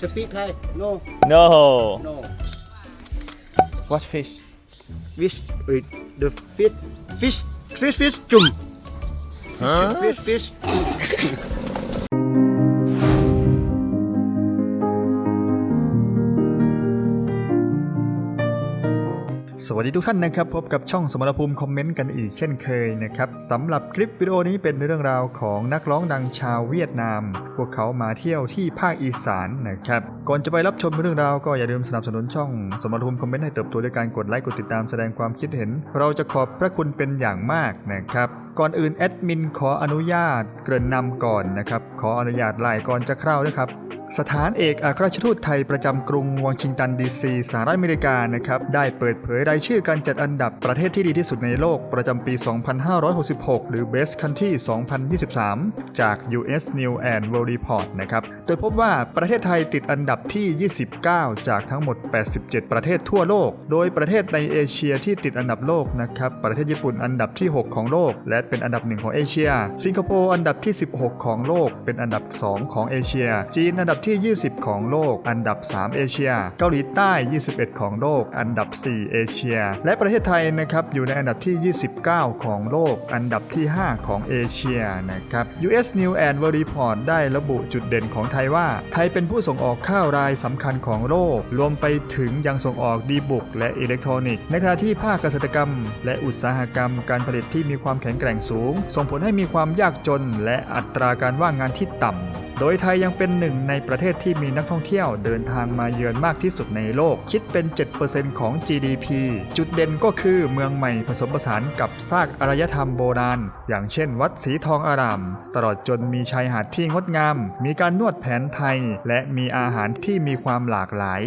Speak Thai? No, No no. What fish Fish, with the fish, fish, fish, fish, chum. Fish, fish. สวัสดีทุกท่านนะครับ พบกับช่องสมรภูมิคอมเมนต์กันอีกเช่นเคยนะครับสำหรับคลิปวิดีโอนี้เป็นเรื่องราวของนักร้องดังชาวเวียดนาม พวกเขามาเที่ยวที่ภาคอีสานนะครับก่อนจะไปรับชมเรื่องราวก็อย่าลืมสนับสนุนช่องสมรภูมิคอมเมนต์ให้เติบโตด้วยการกดไลค์กดติดตามแสดงความคิดเห็น เราจะขอบพระคุณเป็นอย่างมากนะครับก่อนอื่นแอดมินขออนุญาตเกริ่นนำก่อนนะครับขออนุญาตไล่ก่อนจะเข้าด้วยครับ สถานเอกอัครราชทูตไทยประจำกรุงวอชิงตันดีซีสหรัฐอเมริกานะครับได้เปิดเผยรายชื่อการจัดอันดับประเทศที่ดีที่สุดในโลกประจำปี 2566 หรือ Best Country 2023 จาก US News and World Report นะครับโดยพบว่าประเทศไทยติดอันดับที่ 29 จากทั้งหมด 87 ประเทศทั่วโลก โดยประเทศในเอเชียที่ติดอันดับโลกนะครับประเทศญี่ปุ่นอันดับที่ 6 ของโลก และเป็นอันดับหนึ่งของเอเชีย สิงคโปร์อันดับที่ 16 ของโลก เป็นอันดับ 2 ของเอเชีย จีนอันดับที่ 20 ของโลก อันดับ 3 เอเชีย เกาหลีใต้ 21 ของโลก อันดับ 4 เอเชีย และประเทศไทยนะครับอยู่ในอันดับที่ 29 ของโลก อันดับที่ 5 ของเอเชียนะครับ US News and World Report ได้ระบุจุดเด่นของไทยว่า ไทยเป็นผู้ส่งออกข้าวรายสำคัญของโลก รวมไปถึงยังส่งออกดีบุกและอิเล็กทรอนิกส์ในขณะที่ภาคเกษตรกรรม และอุตสาหกรรม การผลิตที่มีความแข็งแกร่งสูง ส่งผลให้มีความยากจนและอัตราการว่างงานที่ต่ำ โดยไทยยังเป็นหนึ่งในประเทศที่มีนักท่องเที่ยวเดินทางมาเยือนมากที่สุดในโลก คิดเป็น 7%ของ GDP จุดเด่นก็คือเมืองใหม่ผสมผสานกับซากอารยธรรมโบราณ อย่างเช่น วัดสีทองอาราม ตลอดจนมีชายหาดที่งดงาม มีการนวดแผนไทย และมีอาหารที่มีความหลากหลาย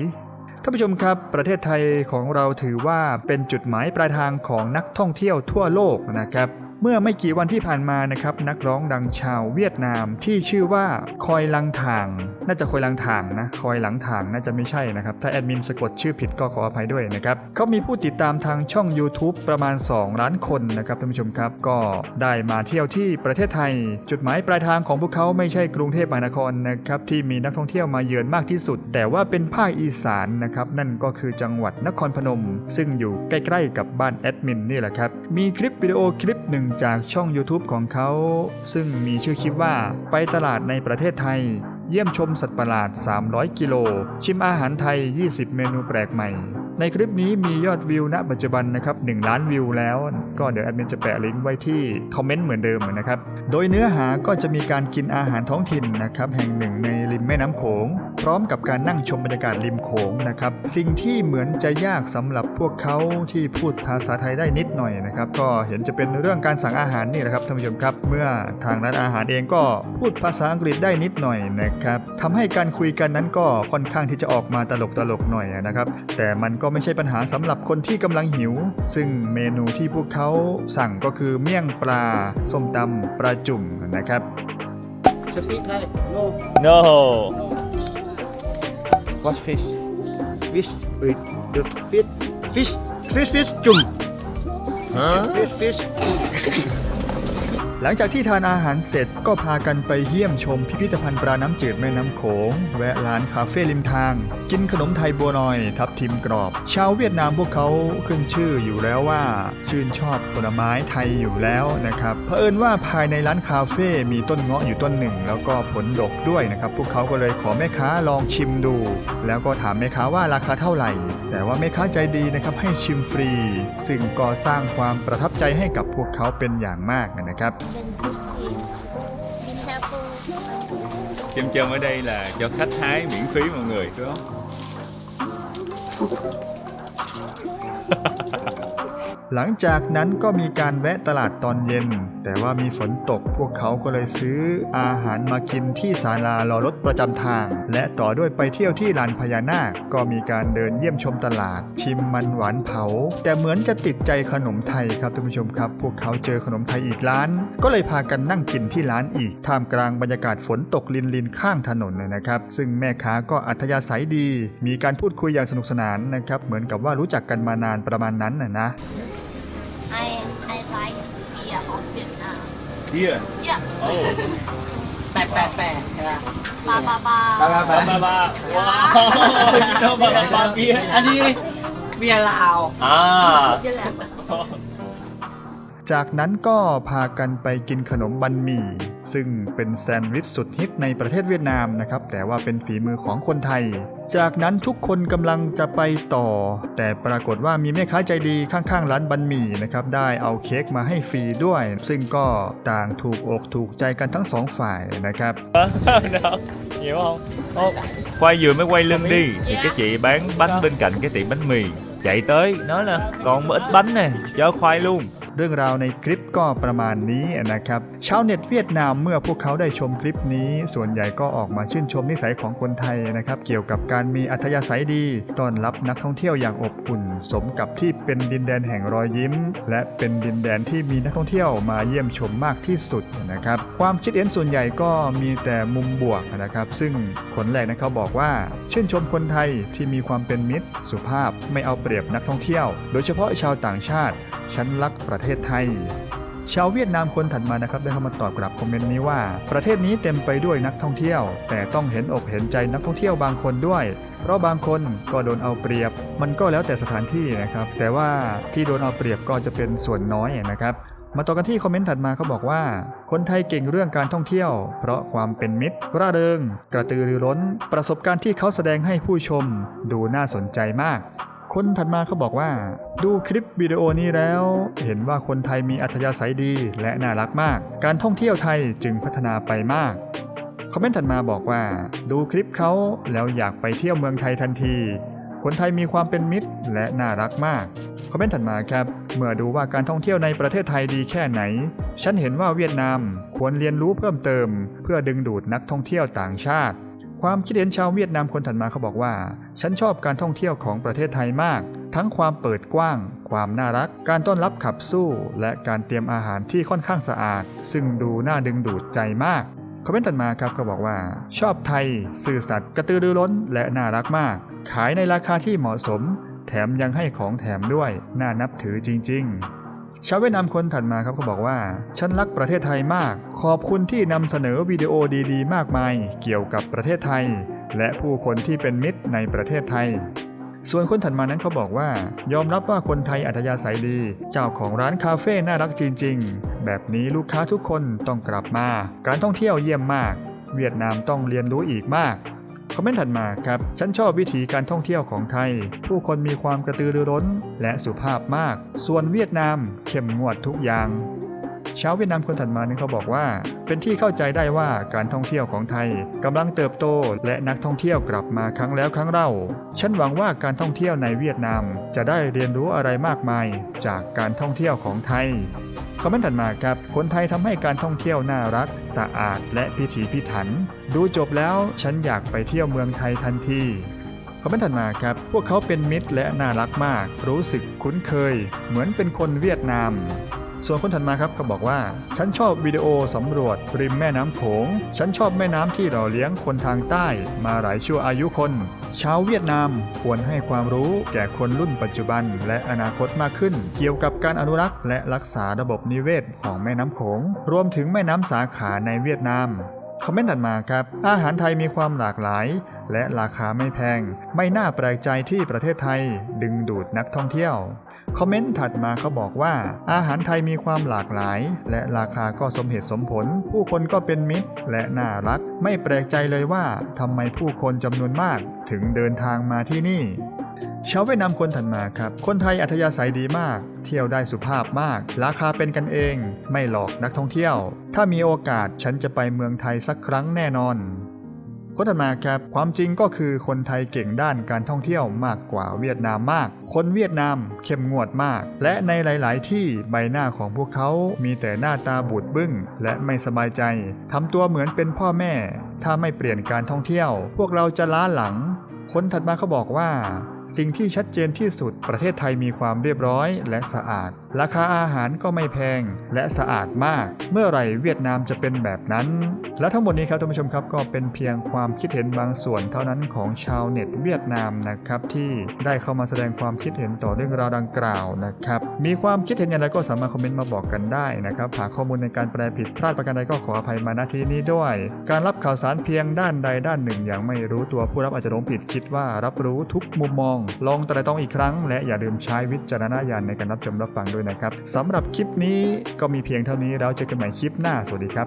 ท่านผู้ชมครับ ประเทศไทยของเราถือว่าเป็นจุดหมายปลายทางของนักท่องเที่ยวทั่วโลกนะครับ เมื่อไม่กี่วันที่ผ่านมานะครับนักร้องดังชาวเวียดนามที่ชื่อว่าคอยลังถาง น่าจะคอยหลังถางนะคอยหลังถางน่าจะไม่ใช่นะครับ ถ้าแอดมินสะกดชื่อผิดก็ขออภัยด้วยนะครับเขามีผู้ติดตามทางช่อง YouTube ประมาณ 2 ล้านคนนะครับท่านผู้ชมครับ ก็ได้มาเที่ยวที่ประเทศไทย จุดหมายปลายทางของพวกเขาไม่ใช่กรุงเทพมหานครนะครับที่มีนักท่องเที่ยวมาเยือนมากที่สุด แต่ว่าเป็นภาคอีสานนะครับนั่นก็คือจังหวัดนครพนม ซึ่งอยู่ใกล้ๆกับบ้านแอดมินนี่แหละครับมีคลิปวิดีโอคลิปหนึ่งจากช่อง YouTube ของเขา ซึ่งมีชื่อคลิปว่าไปตลาดในประเทศไทย เยี่ยมชมสัตว์ประหลาด 300 กิโล ชิมอาหารไทย 20 เมนูแปลกใหม่ ในคลิปนี้มียอดวิวณปัจจุบันนะครับ1ล้านวิวแล้วก็เดี๋ยวแอดมินจะแปะลิงก์ไว้ที่คอมเมนต์เหมือนเดิมนะครับ โดยเนื้อหาก็จะมีการกินอาหารท้องถิ่นนะครับแห่งหนึ่งในริมแม่น้ำโขง พร้อมกับการนั่งชมบรรยากาศริมโขงนะครับสิ่งที่เหมือนจะยากสำหรับพวกเขาที่พูดภาษาไทยได้นิดหน่อยนะครับก็เห็นจะเป็นเรื่องการสั่งอาหารนี่แหละครับท่านผู้ชมครับ เมื่อทางร้านอาหารเองก็พูดภาษาอังกฤษได้นิดหน่อยนะครับทำให้การคุยกันนั้นก็ค่อนข้างที่จะออกมาตลกตลกๆหน่อยนะครับ แต่มันก็ไม่ใช่ปัญหาสำหรับคนที่กำลังหิว ซึ่งเมนูที่พวกเขาสั่งก็คือเมี่ยงปลาส้มตำปลาจุ่มนะครับ Speak Thai? No, No no. What fish Fish, with the fish, fish, fish, fish, chum. Fish, fish. หลังจากที่ทานอาหารเสร็จก็พากันไปเยี่ยมชมพิพิธภัณฑ์ปลาน้ำจืดแม่น้ำโขง แวะร้านคาเฟ่ริมทาง กินขนมไทยบัวลอย ทับทิมกรอบ ชาวเวียดนามพวกเขาขึ้นชื่ออยู่แล้วว่า ชื่นชอบผลไม้ไทยอยู่แล้วนะครับเผอิญว่าภายในร้านคาเฟ่มีต้นเงาะอยู่ต้นหนึ่ง แล้วก็ผลดกด้วยนะครับ พวกเขาก็เลยขอแม่ค้าลองชิมดู แล้วก็ถามแม่ค้าว่าราคาเท่าไหร่ แต่ว่าแม่ค้าใจดีนะครับให้ชิมฟรี ซึ่งก็สร้างความประทับใจให้กับพวกเขาเป็นอย่างมากนะครับ Be careful. Châm châm ở đây là cho khách hái miễn phí mọi người đúng không Thank you. หลังจากนั้นก็มีการแวะตลาดตอนเย็น แต่ว่ามีฝนตกพวกเขาก็เลยซื้ออาหารมากินที่ศาลารอรถประจำทาง และต่อด้วยไปเที่ยวที่ลานพญานาค ก็มีการเดินเยี่ยมชมตลาด ชิมมันหวานเผา แต่เหมือนจะติดใจขนมไทยครับท่านผู้ชมครับ พวกเขาเจอขนมไทยอีกร้าน ก็เลยพากันนั่งกินที่ร้านอีก ท่ามกลางบรรยากาศฝนตกลินลินข้างถนนเลยนะครับ ซึ่งแม่ค้าก็อัธยาศัยดี มีการพูดคุยอย่างสนุกสนานนะครับเหมือนกับว่ารู้จักกันมานานประมาณนั้นนะนะ I I like beer of Vietnam. Here Yeah. Oh แปดแปดแปดใช่ปะ ba ba ba. ไปไปไป ba ba wow you know ba ba ba beer อันนี้เบียร์ลาว ah Dia lah. จากนั้นก็พากันไปกินขนมบันหมี่ ซึ่งเป็นแซนด์วิชสุดฮิตในประเทศเวียดนามนะครับ แต่ว่าเป็นฝีมือของคนไทย จากนั้นทุกคนกำลังจะไปต่อ แต่ปรากฏว่ามีแม่ค้าใจดีข้างๆ ร้านบันหมี่นะครับได้เอาเค้กมาให้ฟรีด้วย ซึ่งก็ต่างถูกอกถูกใจกันทั้ง song ฝ่ายนะครับ đâu hiểu không Ô, quay vừa mới quay lưng đi thì cái chị bán bánh bên cạnh cái tiệm bánh mì chạy tới nói là còn một ít bánh nè cho khoai luôn เรื่องราวในคลิปก็ประมาณนี้นะครับชาวเน็ตเวียดนามเมื่อพวกเขาได้ชมคลิปนี้ ส่วนใหญ่ก็ออกมาชื่นชมนิสัยของคนไทยนะครับเกี่ยวกับการมีอัธยาศัยดีต้อนรับนักท่องเที่ยวอย่างอบอุ่น สมกับที่เป็นดินแดนแห่งรอยยิ้ม และเป็นดินแดนที่มีนักท่องเที่ยวมาเยี่ยมชมมากที่สุดนะครับความคิดเห็นส่วนใหญ่ก็มีแต่มุมบวกนะครับ ซึ่งคนแรกนะเขาบอกว่า ชื่นชมคนไทยที่มีความเป็นมิตร สุภาพไม่เอาเปรียบนักท่องเที่ยว โดยเฉพาะชาวต่างชาติ ฉันรักประเทศไทย ชาวเวียดนามคนถัดมานะครับได้เข้ามาตอบกลับคอมเมนต์นี้ว่า ประเทศนี้เต็มไปด้วยนักท่องเที่ยว แต่ต้องเห็นอกเห็นใจนักท่องเที่ยวบางคนด้วย เพราะบางคนก็โดนเอาเปรียบ มันก็แล้วแต่สถานที่นะครับ แต่ว่าที่โดนเอาเปรียบก็จะเป็นส่วนน้อยนะครับมาต่อกันที่คอมเมนต์ถัดมาเขาบอกว่า คนไทยเก่งเรื่องการท่องเที่ยว เพราะความเป็นมิตร ร่าเริง กระตือรือร้น ประสบการณ์ที่เขาแสดงให้ผู้ชม ดูน่าสนใจมาก คนถัดมาเขาบอกว่า ดูคลิปวิดีโอนี้แล้ว เห็นว่าคนไทยมีอัธยาศัยดีและน่ารักมาก การท่องเที่ยวไทยจึงพัฒนาไปมากคอมเมนต์ถัดมาบอกว่า ดูคลิปเขาแล้วอยากไปเที่ยวเมืองไทยทันที คนไทยมีความเป็นมิตรและน่ารักมากคอมเมนต์ถัดมาครับ เมื่อดูว่าการท่องเที่ยวในประเทศไทยดีแค่ไหน ฉันเห็นว่าเวียดนามควรเรียนรู้เพิ่มเติม เพื่อดึงดูดนักท่องเที่ยวต่างชาติ ความคิดเห็นชาวเวียดนามคนถัดมาเขาบอกว่า ฉันชอบการท่องเที่ยวของประเทศไทยมาก ทั้งความเปิดกว้าง ความน่ารัก การต้อนรับขับสู้ และการเตรียมอาหารที่ค่อนข้างสะอาด ซึ่งดูน่าดึงดูดใจมากคอมเมนต์ถัดมาครับก็บอกว่า ชอบไทย สื่อสัตย์กระตือรือร้น และน่ารักมาก ขายในราคาที่เหมาะสม แถมยังให้ของแถมด้วย น่านับถือจริง ๆ ชาวเวียดนามคนถัดมาครับก็บอกว่า ฉันรักประเทศไทยมาก ขอบคุณที่นำเสนอวิดีโอดีๆ มากมาย เกี่ยวกับประเทศไทย และผู้คนที่เป็นมิตรในประเทศไทย ส่วนคนถัดมานั้นเขาบอกว่า ยอมรับว่าคนไทยอัธยาศัยดี เจ้าของร้านคาเฟ่น่ารักจริง ๆ แบบนี้ลูกค้าทุกคนต้องกลับมา การท่องเที่ยวเยี่ยมมาก เวียดนามต้องเรียนรู้อีกมาก คอมเมนต์ถัดมาครับ ฉันชอบวิธีการท่องเที่ยวของไทย ผู้คนมีความกระตือรือร้น และสุภาพมาก ส่วนเวียดนามเข้มงวดทุกอย่างชาวเวียดนามคนถัดมานี่เขาบอกว่า เป็นที่เข้าใจได้ว่าการท่องเที่ยวของไทยกำลังเติบโตและนักท่องเที่ยวกลับมาครั้งแล้วครั้งเล่า ฉันหวังว่าการท่องเที่ยวในเวียดนาม จะได้เรียนรู้อะไรมากมาย จากการท่องเที่ยวของไทย คอมเมนต์ถัดมาครับ คนไทยทำให้การท่องเที่ยวน่ารัก สะอาดและพิถีพิถัน ดูจบแล้วฉันอยากไปเที่ยวเมืองไทยทันทีคอมเมนต์ถัดมาครับ พวกเขาเป็นมิตรและน่ารักมาก รู้สึกคุ้นเคย เหมือนเป็นคนเวียดนาม ส่วนคนถัดมาครับเขาบอกว่า ฉันชอบวิดีโอสำรวจริมแม่น้ำโขง ฉันชอบแม่น้ำที่หล่อเลี้ยงคนทางใต้มาหลายชั่วอายุคน ชาวเวียดนามควรให้ความรู้แก่คนรุ่นปัจจุบัน และอนาคตมากขึ้น เกี่ยวกับการอนุรักษ์ และรักษาระบบนิเวศของแม่น้ำโขง รวมถึงแม่น้ำสาขาในเวียดนามคอมเมนต์ถัดมาครับ อาหารไทยมีความหลากหลาย และราคาไม่แพง ไม่น่าแปลกใจที่ประเทศไทย ดึงดูดนักท่องเที่ยว คอมเมนต์ถัดมาเขาบอกว่า อาหารไทยมีความหลากหลาย และราคาก็สมเหตุสมผล ผู้คนก็เป็นมิตร และน่ารัก ไม่แปลกใจเลยว่าทำไมผู้คนจำนวนมากถึงเดินทางมาที่นี่ชาวเวียดนามคนถัดมาครับ คนไทยอัธยาศัยดีมาก เที่ยวได้สุภาพมาก ราคาเป็นกันเอง ไม่หลอกนักท่องเที่ยว ถ้ามีโอกาสฉันจะไปเมืองไทยสักครั้งแน่นอน คนถัดมาครับความจริงก็คือคนไทยเก่งด้านการท่องเที่ยวมากกว่าเวียดนามมาก คนเวียดนามเข้มงวดมาก และในหลาย ๆ ที่ใบหน้าของพวกเขามีแต่หน้าตาบูดบึ้ง และไม่สบายใจทำตัวเหมือนเป็นพ่อแม่ ถ้าไม่เปลี่ยนการท่องเที่ยว พวกเราจะล้าหลัง คนถัดมาเขาบอกว่า สิ่งที่ชัดเจนที่สุดประเทศไทยมีความเรียบร้อยและสะอาด ราคาอาหารก็ไม่แพงและสะอาดมาก เมื่อไหร่เวียดนามจะเป็นแบบนั้น และทั้งหมดนี้ครับท่านผู้ชมครับก็เป็นเพียงความคิดเห็นบางส่วนเท่านั้นของชาวเน็ตเวียดนามนะครับที่ได้เข้ามาแสดงความคิดเห็นต่อเรื่องราวดังกล่าวนะครับมีความคิดเห็นอย่างไรก็สามารถคอมเมนต์มาบอกกันได้นะครับหากข้อมูลในการแปลผิดพลาดประการใดก็ขออภัยมาณที่นี้ด้วย การรับข่าวสารเพียงด้านใดด้านหนึ่งอย่างไม่รู้ตัวผู้รับอาจจะหลงผิดคิดว่ารับรู้ทุกมุมมองลองแต่ต้องอีกครั้ง และอย่าลืมใช้วิจารณญาณในการรับชมรับฟังด้วยนะครับสำหรับคลิปนี้ก็มีเพียงเท่านี้เราเจอกันใหม่คลิปหน้าสวัสดีครับ